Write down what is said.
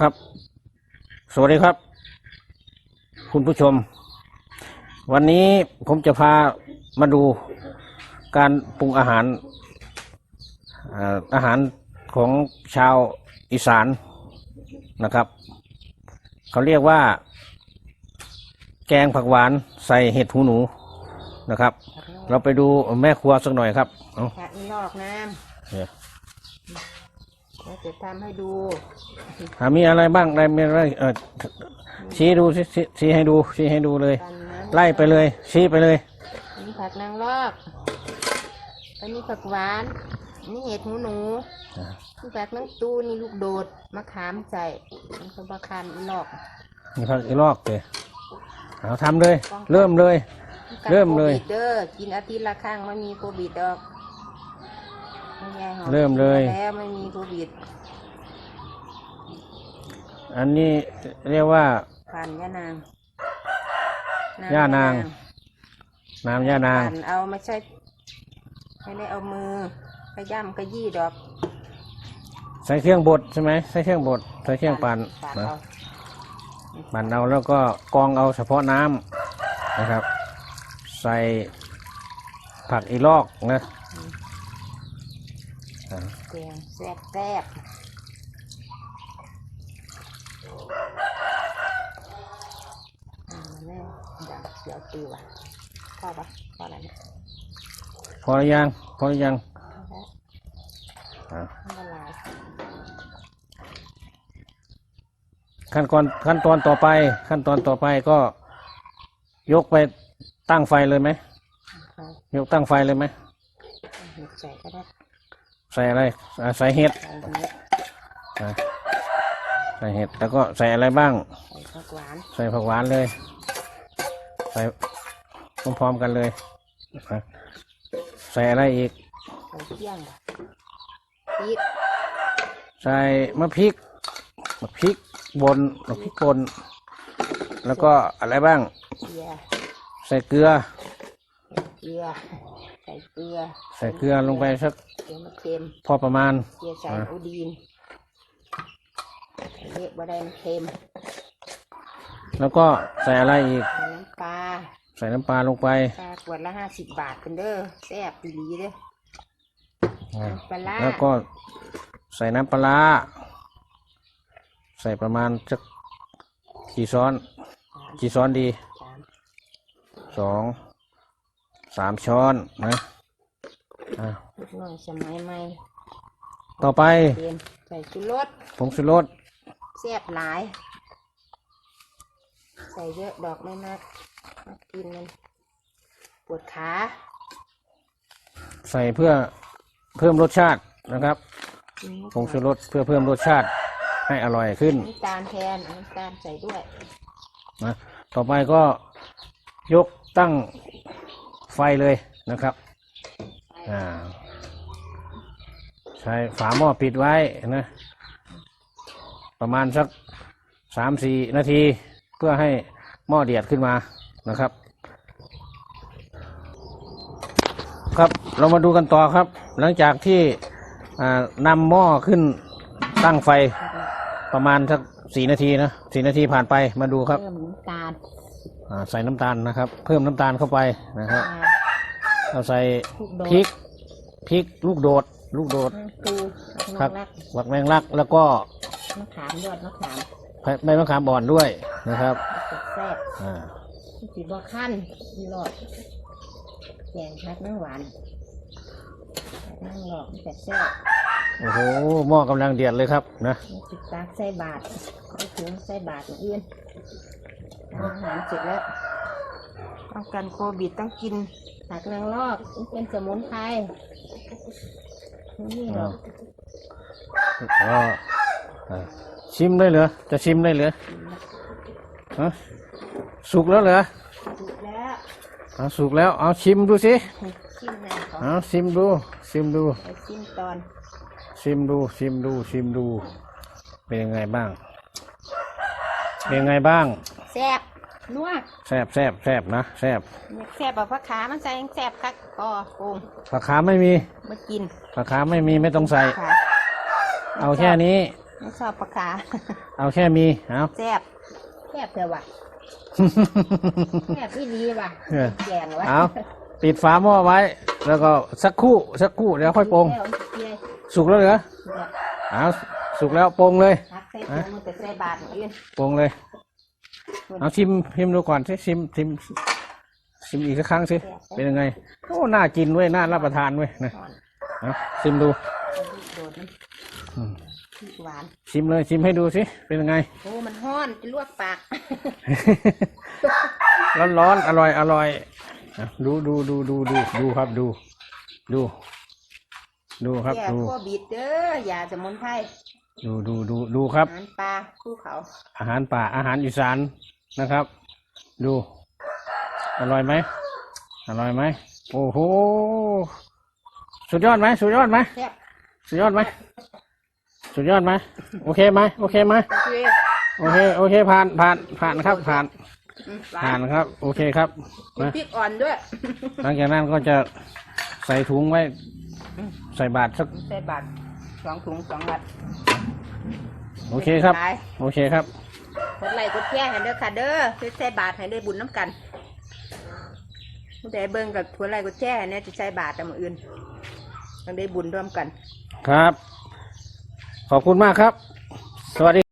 ครับ สวัสดีครับ คุณผู้ชม วันนี้ผมจะพามาดูการปรุงอาหารเอ่ออาหารของชาวอีสานนะครับ เขาเรียกว่า แกงผักหวานใส่เห็ดหูหนูนะครับ เราไปดูแม่ครัวสักหน่อยครับเอาผักนอกน้เนี่ยำ เราจะทำให้ดูอ่ามีอะไรบ้างอะไรมีอะไรเออชี้ดูชี้ชี้ชี้ให้ดูชี้ให้ดูเลย กันน้ำไล่ไปเลย ชี้ไปเลย อันนี้ผักนางรอกอันนี้ผักหวานอันนี้เห็ดหูหนูนี่ผักนังตูนี่ลูกโดดมะขามใส่มันก็มะขามอีนอกมีผักอีลอกเลยเอาทำเลย เริ่มเลยกันเริ่มเลยโควิดเด้อกินอาทิตย์ละครั้งไม่มีโควิดดอกไม่ใช่หอ เริ่มเลย แล้วไม่มีโควิด อันนี้เรียกว่าผ่านย่านางย่านาง น้ำย่านาง ผ่นเอาไม่ใช่ไม่ได้เอามือขย่ำขยี้ดอก ใส่เครื่องบดใช่ไหมใส่เครื่องบดใส่เครื่องปั่นปั่นนะเอาปั่นเอาแล้วก็กรองเอาเฉพาะน้ำนะครับ ใส่ผักอีลอกนะ อ่าแกงแซ่บแซ่บอ่าแล้วดังเสียวตือว่ะพอปะพอแล้วเนี่ยพอหรือยังพอหรือยังพอแล้วอ่ามันละลายขั้นตอนขั้นตอนต่อไป ขั้นตอนต่อไปก็ ยกไปตั้งไฟเลยไหมเอายกตั้งไฟเลยไหมเห็ดใส่ก็ได้ ใส่อะไรอ่าใส่เห็ดใส่เห็ดอ่าใส่เห็ด แล้วก็ใส่อะไรบ้าง ใส่ผักหวานใส่ผักหวานเลย ใส่พร้อมๆกันเลยอะใส่อะไรอีก ใส่เที่ยงว่ะพริกใส่มะพริกมะพริกบนมะพริกป่นแล้วก็อะไรบ้าง เกลือใส่เกลือเกลือใส่เกลือ ใส่เกลือลงไปสักเกลือมะเค็มพอประมาณเกลือใส่อะอูดีนใส่เยอะบ่ได้มันเค็ม แล้วก็ใส่อะไรอีก ใส่น้ำปลา ใส่น้ำปลาลงไปปลาขวดละห้าสิบบาทเป็นเด้อแซ่บอีหลีเด้ออ่าปลาร้าแล้วก็ใส่น้ำปลาร้าใส่ประมาณสักกี่ช้อน กี่ช้อนดีสามสอง สามช้อนนะอ่านิดหน่อยสมัยใหม่ต่อไปเตรียมใส่ชูรสผงชูรสแซ่บหลาย ใส่เยอะดอกไม่มากมากินมันปวดขาใส่เพื่อเพิ่มรสชาตินะครับกินนิดผงชูหน่อยรสเพื่อเพิ่มรสชาติให้อร่อยขึ้นน้ำตาลแทนเอาน้ำตาลใส่ด้วยนะต่อไปก็ยกตั้ง ไฟเลยนะครับอ่าใช้ฝาหม้อปิดไว้นะประมาณสักสามสี่นาที เพื่อให้หม้อเดือดขึ้นมานะครับ ครับเรามาดูกันต่อครับ หลังจากที่นำหม้อขึ้นตั้งไฟประมาณสักสี่นาทีนะสี่นาทีผ่านไปมาดูครับเพิ่มตาล อ่าใส่น้ำตาลนะครับ เพิ่มน้ำตาลเข้าไปนะครับอ่าเราใส่ลูกโดดพริกพริกลูกโดด ลูกโดดน้ำปูครับน้ำรักหวักแมงลัก แล้วก็มะขามยอดมะขามใบมะขามอ่อนด้วยนะครับแซ่บอ่าสีบอขั้นสีหลอดแกงพักน้ำหวานพักน้ำหลอกแต่แซ่บ โอ้โหหม้อกำลังเดือดเลยครับนะมีจุดตากใส่บาทไปถึงใส่บาทอย่างอื่นทำอาหารเสร็จแล้วป้องกันโควิดต้องกินผักนางรอกมันเป็นสมุนไพรนี่หรอกก็อ่าชิมได้เหรอจะชิมได้เหรอฮะสุกแล้วเหรอถูกแล้วเอาสุกแล้วเอาชิมดูสิ ชิมเลยขอเอาชิมดูชิมดูไปชิมตอน ชิมดูชิมดูชิมดู เป็นยังไงบ้าง เป็นยังไงบ้างแซ่บนัวแซบแซบแซบนะแซบแซ่บแบบผักขามันใส่ยังแซ่บคักก็โกงผักขาไม่มีมากินผักขาไม่มีไม่ต้องใส่ ค่ะเอาแค่นี้ ไม่ชอบปลาคาเอาแค่มีเอาแซ่บแซ่บเถอะว่ะแซ่บที่ดีว่ะเออแกงว่ะเอาปิดฝาหม้อไว้ แล้วก็สักครู่สักครู่เดี๋ยวค่อยปรุงแล้วเจีย สุกแล้วเหรอเนี่ยเอาสุกแล้วปรุงเลยพักใส่ถุงมือแต่ใส่บาทอื่นปรุงเลย เอาชิมชิมดูก่อนสิชิมชิมชิมอีกสักครั้งสิเป็นยังไงโอ้น่ากินเว้ยน่ารับประทานเว้ยนะอ่อนเอาชิมดูโดดมันอืมพริกหวานชิมเลยชิมให้ดูสิเป็นยังไงโอ้มันห้อนจะลวกปากร้อนร้อนๆอร่อยอร่อยอะดูดูดูดูดูดูครับดู ดู ดูครับแก่ดูพวบิดเด้อยาสมุนไพรดูดูดูดูครับ อาหารปลาคู่เขาอาหารป่าอาหารอีสานนะครับ ดู อร่อยไหมอร่อยไหมโอ้โหสุดยอดไหมสุดยอดไหมแซ่บสุดยอดไหมสุดยอดไหมโอเคไหมโอเคไหมโอเคโอเคโอเคผ่านผ่านผ่านครับผ่านอืมหวาผ่านนครับ โอเคครับมีนะพริกอ่อนด้วย หลังจากนั้นก็จะใส่ถุงไว้ ใส่บาตรสักใส่บาทสองถุงสองบาทโอเคครับ ไปโอเคครับ กดไลค์กดแชร์ให้เด้อค่ะเด้อช่วยใส่บาทให้ได้บุญน้ำกันผู้ใดเบิ่งกับกดไลค์กดแชร์เนี่ยจะใส่บาทแต่มืออื่นต้องได้บุญร่วมกัน ครับ ขอบคุณมากครับ สวัสดี